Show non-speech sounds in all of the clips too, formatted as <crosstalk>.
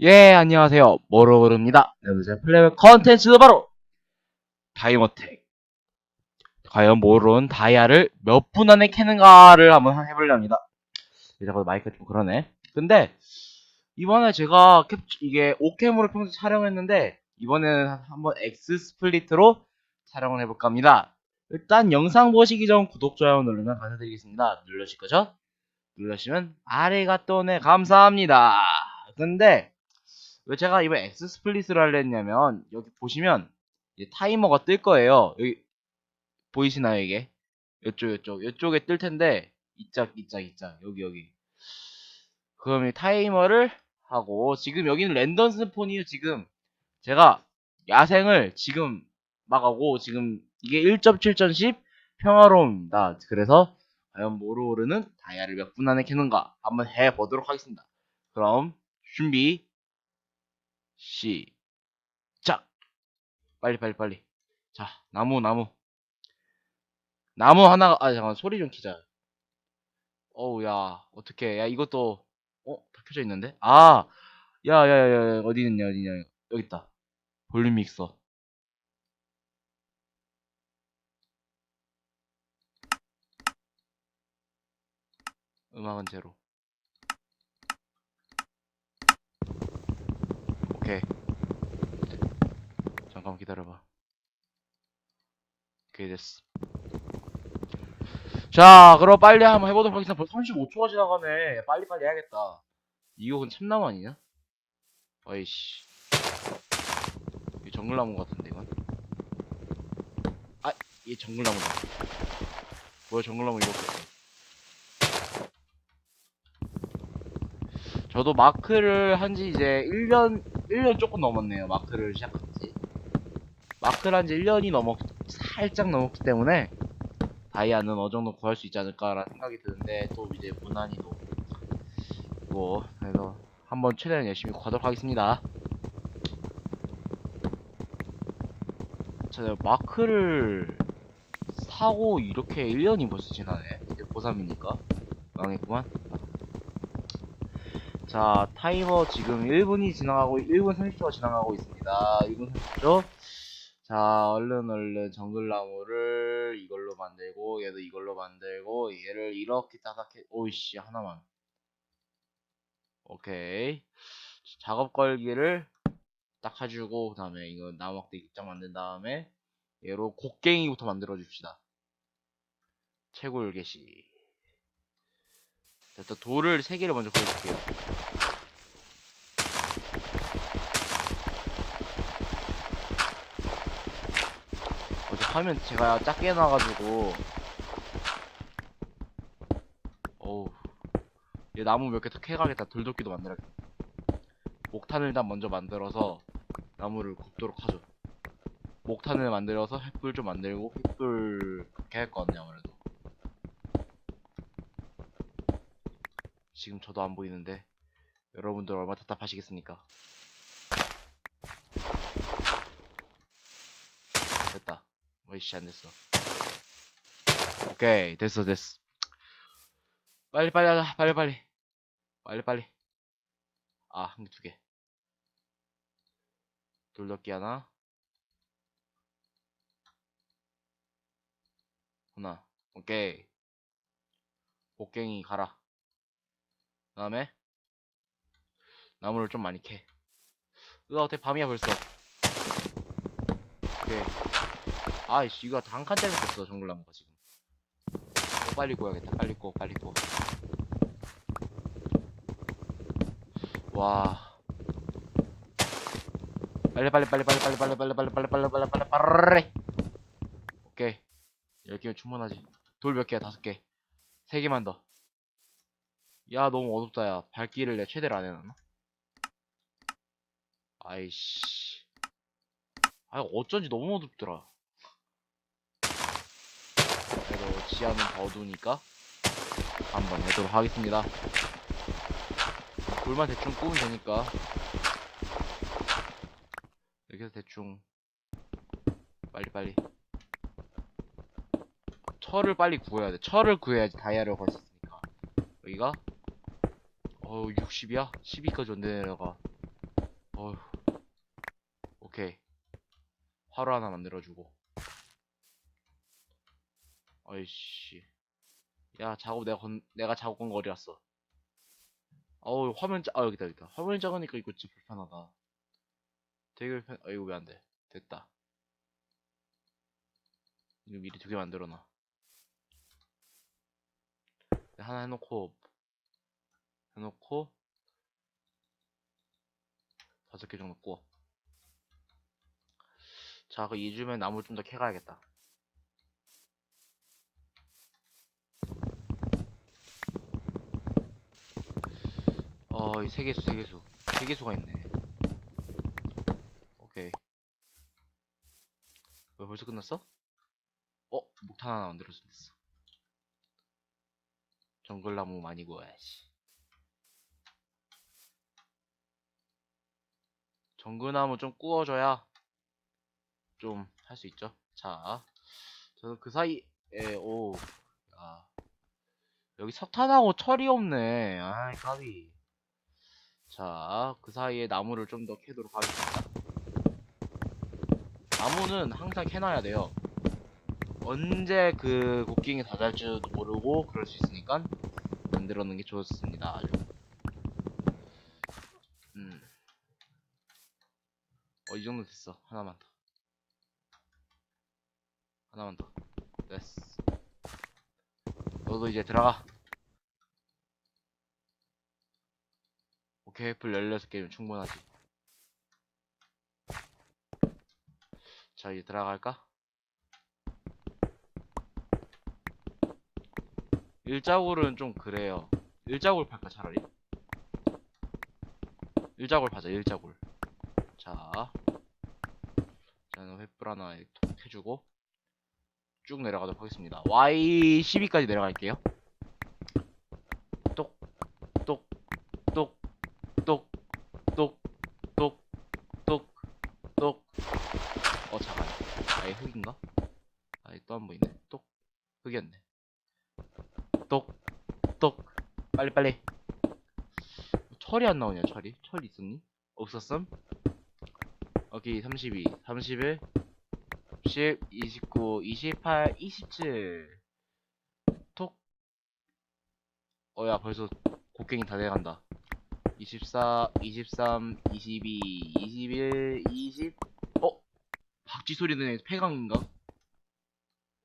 예, 안녕하세요. 모로그입니다. 네, 오늘 제 플레이 컨텐츠도 바로 다이머텍. 과연 모로는 다이아를 몇 분 안에 캐는가를 한번 해보려 합니다. 이제 마이크 좀 그러네. 근데 이번에 제가 캡 이게 오캠으로 평소 촬영했는데 이번에는 한번 X 스플리트로 촬영을 해볼까 합니다. 일단 영상 보시기 전 구독, 좋아요 누르면 감사드리겠습니다. 눌러주실 거죠? 누르시면 아래가 또네 감사합니다. 근데 왜 제가 이번 X 스플릿을 하려 했냐면 여기 보시면 타이머가 뜰 거예요. 여기 보이시나요 이게? 이쪽 이쪽 이쪽에 뜰 텐데 이짝 이짝 이짝 여기 여기. 그럼 이 타이머를 하고 지금 여기는 랜덤 스폰이에요 지금 제가 야생을 지금 막 하고 지금 이게 1.7.10 평화로움입니다. 그래서 과연 모로르는 다이아를 몇 분 안에 캐는가 한번 해보도록 하겠습니다. 그럼 준비 시작. 빨리 빨리 빨리. 자 나무 나무. 나무 하나가 아 잠깐 소리 좀 키자. 어우 야 어떻게 야 이것도 어? 다 켜져 있는데? 아 야야야야 어디 있냐 어디 있냐. 여기 있다. 볼륨 믹서. 음악은 제로 오케이. 잠깐만 기다려봐. 오케이 됐어. 자 그럼 빨리 한번 해보도록 하겠습니다 벌써 35초가 지나가네. 빨리빨리 해야겠다. 근 참나무 아니냐? 어이씨. 이 정글나무 같은데 이건? 아 이게 정글나무다. 뭐야 정글나무 이렇게 있어 저도 마크를 한 지 이제 1년 1년 조금 넘었네요 마크를 시작한 지. 마크를 한 지 1년이 넘었 살짝 넘었기 때문에 다이아는 어느 정도 구할 수 있지 않을까라는 생각이 드는데 또 이제 무난히도 뭐 그래서 한번 최대한 열심히 구하도록 하겠습니다. 자 마크를 사고 이렇게 1년이 벌써 지나네. 이제 고3이니까. 망했구만 자 타이머 지금 1분이 지나가고 1분 30초가 지나가고 있습니다. 1분 30초. 자 얼른 얼른 정글나무를 이걸로 만들고 얘도 이걸로 만들고 얘를 이렇게 따닥해. 오이씨 하나만. 오케이. 작업 걸기를 딱 해주고 그 다음에 이거 나무막대 입장 만든 다음에 얘로 곡괭이부터 만들어 줍시다. 채굴 개시 일단 돌을 3개를 먼저 구해줄게요. 어제 화면 제가 작게 해놔가지고. 어우. 얘 나무 몇 개 더 캐가겠다. 돌도끼도 만들어야겠다 목탄을 일단 먼저 만들어서 나무를 굽도록 하죠. 목탄을 만들어서 횃불 좀 만들고 횃불 그렇게 할 거 같네 아무래도 지금 저도 안 보이는데 여러분들 얼마 나 답답하시겠습니까? 됐다. 어이씨 안 됐어. 오케이 됐어 됐어. 빨리 빨리 하자 빨리 빨리. 빨리 빨리. 아한 개 두 개. 돌덮기 하나. 하나. 오케이. 곡괭이 가라 그 다음에 나무를 좀 많이 캐 으아 어떻게 밤이야 벌써 오케이 아이씨 이거 다한 칸짜리 됐어 정글나무가 지금 어, 빨리 구해야겠다 빨리 구워 빨리 구워 와 빨리 빨리 빨리 빨리 빨리 빨리 빨리 빨리 빨리 빨리 빨리 빨리 빨리 오케이 10개면 충분하지 돌 몇 개야 다섯 개 3개만 더 야 너무 어둡다 야. 밝기를 내 최대로 안 해놨나? 아이씨. 아 어쩐지 너무 어둡더라. 그래도 지하는 더 어두우니까 한번 해도록 하겠습니다. 돌만 대충 꾸면 되니까. 해서 대충 빨리빨리. 철을 빨리 구해야 돼. 철을 구해야지 다이아를 구할 수 있으니까. 여기가 어우 60이야? 12까지 언제 내려가 어휴. 오케이. 화로 하나 만들어주고. 어이씨. 야, 작업 내가 건, 내가 작업 건거 어디 갔어? 어우, 화면 작, 아, 여기다, 여기다. 화면이 작으니까 이거 진짜 불편하다. 되게 불편, 아, 이거 왜 안 돼? 됐다. 이거 미리 두 개 만들어놔. 하나 해놓고, 해놓고, 다섯 개 정도 구워. 자, 그 2주면 나무 좀 더 캐가야겠다. 어, 이 세개수, 세개수. 세개수가 있네. 오케이. 왜 벌써 끝났어? 어, 목탄 하나 만들어주면 됐어. 정글나무 많이 구워야지. 정글나무 좀 구워줘야 좀 할 수 있죠. 자, 저는 그 사이에, 오, 야. 여기 석탄하고 철이 없네. 아이, 까비. 자, 그 사이에 나무를 좀 더 캐도록 하겠습니다. 나무는 항상 캐놔야 돼요. 언제 그 곡괭이 다잘 줄도 모르고 그럴 수 있으니까 만들어 놓는 게 좋습니다. 아주. 어, 이 정도 됐어. 하나만 더. 하나만 더. 됐어. 너도 이제 들어가. 오케이, 불 16개면 충분하지. 자, 이제 들어갈까? 일자굴은 좀 그래요. 일자굴 팔까, 차라리? 일자굴 파자, 일자굴. 자. 횃불 하나 해주고, 쭉 내려가도록 하겠습니다. Y12까지 내려갈게요. 똑, 똑, 똑, 똑, 똑, 똑, 똑, 똑. 어, 잠깐. 아예 흙인가? 아예 또한 보이네. 똑. 흙이었네. 똑, 똑. 빨리, 빨리. 철이 안 나오냐, 철이? 철 있었니? 없었음? 여기 32, 31, 10, 29, 28, 27. 톡. 어, 야, 벌써 곡괭이 다 돼간다. 24, 23, 22, 21, 20. 어? 박쥐 소리 나는 폐강인가?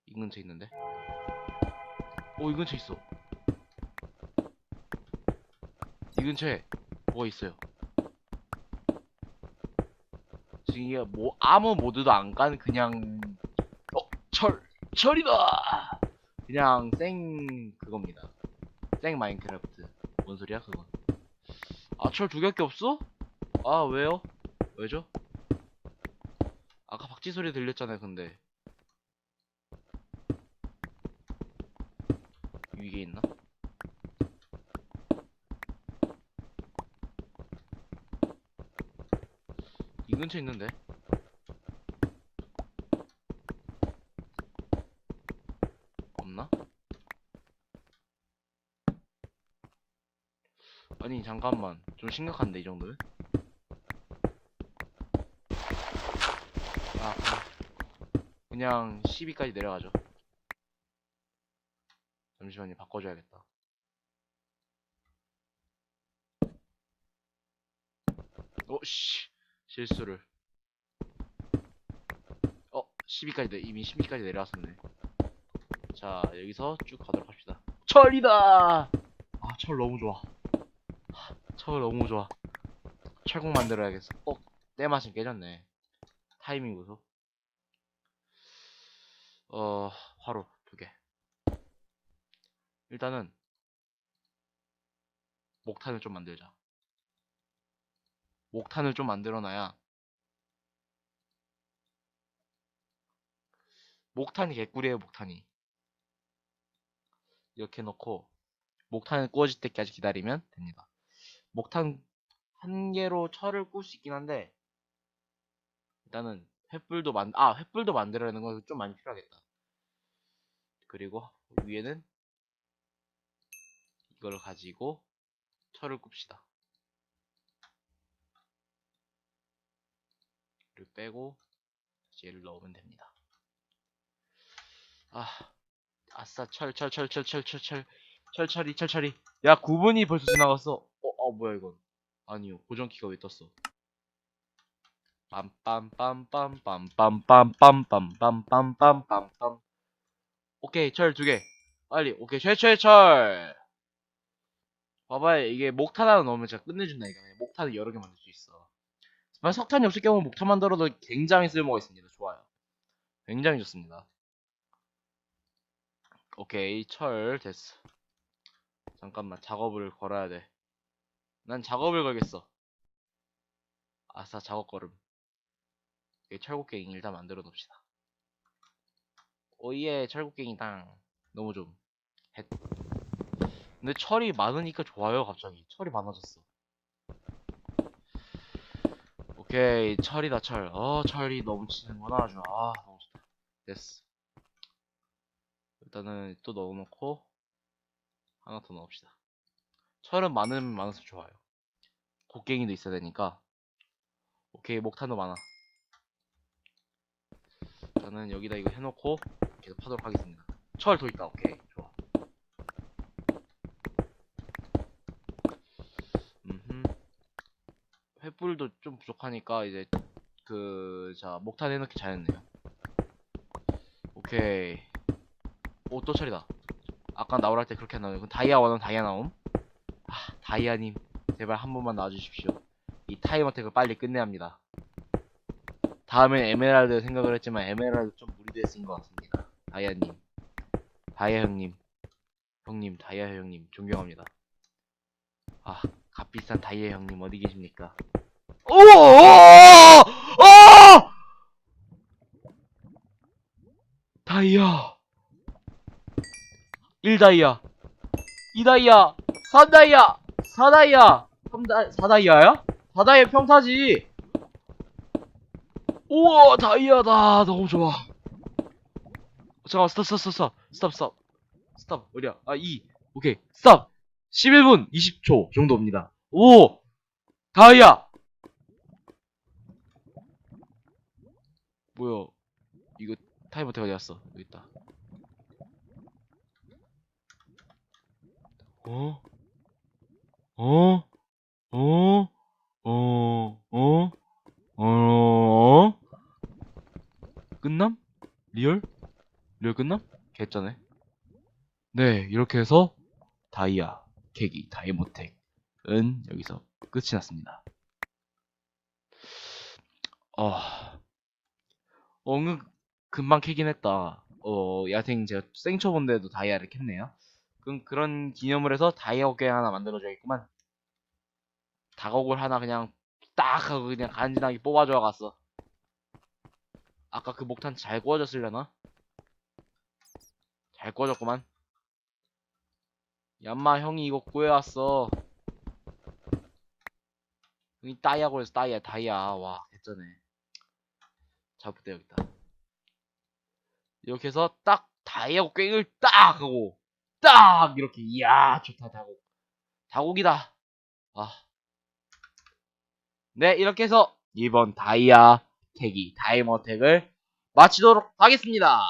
이 근처에 있는데. 어, 이 근처에 있어. 이 근처에 뭐가 있어요. 지금 이게 뭐 아무 모드도 안 간 그냥 어 철 철이다 그냥 생 그겁니다 생 마인크래프트 뭔 소리야 그건 아 철 두 개밖에 없어? 아 왜요? 왜죠? 아까 박쥐 소리 들렸잖아요 근데 위에 있나? 근처에 있는데? 없나? 아니 잠깐만. 좀 심각한데 이 정도는? 아 그냥 12까지 내려가죠. 잠시만요. 바꿔줘야겠다. 오씨 실수를. 어 12까지 내 이미 12까지 내려왔었네. 자 여기서 쭉 가도록 합시다. 철이다! 아 철 너무 좋아. 하, 철 너무 좋아. 철곡 만들어야겠어. 어 때마침 깨졌네. 타이밍 보소 어 화로 두개. 일단은 목탄을 좀 만들자 목탄을 좀 만들어놔야 목탄이 개꿀이에요 목탄이. 이렇게 넣고 목탄을 구워질 때까지 기다리면 됩니다. 목탄 한 개로 철을 구울 수 있긴 한데 일단은 횃불도 만, 아 횃불도 만들어내는 건 좀 많이 필요하겠다. 그리고 위에는 이걸 가지고 철을 굽시다 빼고 얘를 넣으면 됩니다. 아, 아싸 철철철철철철철 철철이 철철이 야 9분이 벌써 지나갔어. 어, 어 뭐야 이건? 아니요 고정키가 왜 떴어? 빰빰빰빰빰빰빰빰빰빰빰빰빰 오케이 철 두 개 빨리 오케이 철철철 봐봐요 이게 목탄 하나 넣으면 진짜 끝내준다니까 목탄을 여러 개 만들 수 있어 정말 석탄이 없을 경우 목탄 만들어도 굉장히 쓸모가 있습니다. 좋아요. 굉장히 좋습니다. 오케이. 철 됐어. 잠깐만. 작업을 걸어야 돼 난 작업을 걸겠어. 아싸. 작업 걸음. 이 철곡갱이 일단 만들어 놉시다. 오예. 철곡갱이 당 너무 좀 헷. 근데 철이 많으니까 좋아요 갑자기. 철이 많아졌어 오케이 철이다 철 어 철이 넘치는구나 아주. 아 너무 좋다. 됐어. 일단은 또 넣어놓고 하나 더 넣읍시다. 철은 많으면 많을수록 좋아요. 곡괭이도 있어야 되니까. 오케이 목탄도 많아. 저는 여기다 이거 해놓고 계속 파도록 하겠습니다. 철 더 있다 오케이 횃불도 좀 부족하니까 이제 그 자 목탄 해놓기 잘했네요. 오케이. 오또 철이다. 아까 나오랄 때 그렇게 안 나오네. 그럼 다이아 원하면 다이아 나옴. 아 다이아님 제발 한 번만 나와주십시오. 이 타임 어택을 빨리 끝내야 합니다. 다음엔 에메랄드 생각을 했지만 에메랄드 좀 쓰인 것 같습니다. 다이아님, 다이아 형님, 형님, 다이아 형님. 존경합니다. 아, 값비싼 다이아 형님 어디 계십니까? 오! 오! 오! 다이아. 1다이아. 2다이아. 3다이아. 4다이아. 3다 4다이아야? 4다이아 평타지. 우와 다이아다. 너무 좋아. 잠깐만 스탑 스탑 스탑 스탑 스탑 스탑 어디야? 아 2 오케이. 스탑 11분 20초 정도입니다. 오. 다이아 뭐야 이거 타이머 대가 어디 갔어 여기 있다 어? 어? 어? 어? 어? 어? 끝남? 리얼? 리얼 끝남? 개쩌네. 네, 이렇게 해서 다이아, 계기, 다이모텍은 여기서 끝이 났습니다. 어, 엉은 금방 캐긴 했다. 어, 야생 제가 생초본데도 다이아를 캤네요. 그럼 그런 기념을 해서 다이아 어깨 하나 만들어줘야겠구만. 다곡을 하나 그냥 딱 하고 그냥 간지나게 뽑아줘 갔어. 아까 그 목탄 잘 구워졌으려나? 잘 구워졌구만. 얌마 형이 이거 구해왔어. 여기 따이아 그래서 따이아 다이아 와 개쩌네. 잡을때 여기 있다. 이렇게 해서 딱 다이아 꽹을 딱 하고 딱 이렇게 이야 좋다 다곡 다곡이다. 아. 네 이렇게 해서 이번 다이아 태기 다이머 택을 마치도록 하겠습니다.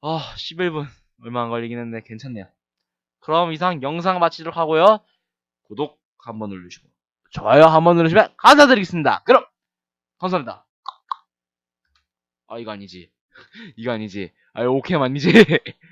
아, 11분 얼마 안 걸리긴 했는데 괜찮네요. 그럼 이상 영상 마치도록 하고요. 구독 한번 누르시고 좋아요 한번 누르시면 감사드리겠습니다. 그럼 감사합니다. 아 이거 아니지. <laughs> 이거 아니지. 아 오케이 아니지. <laughs>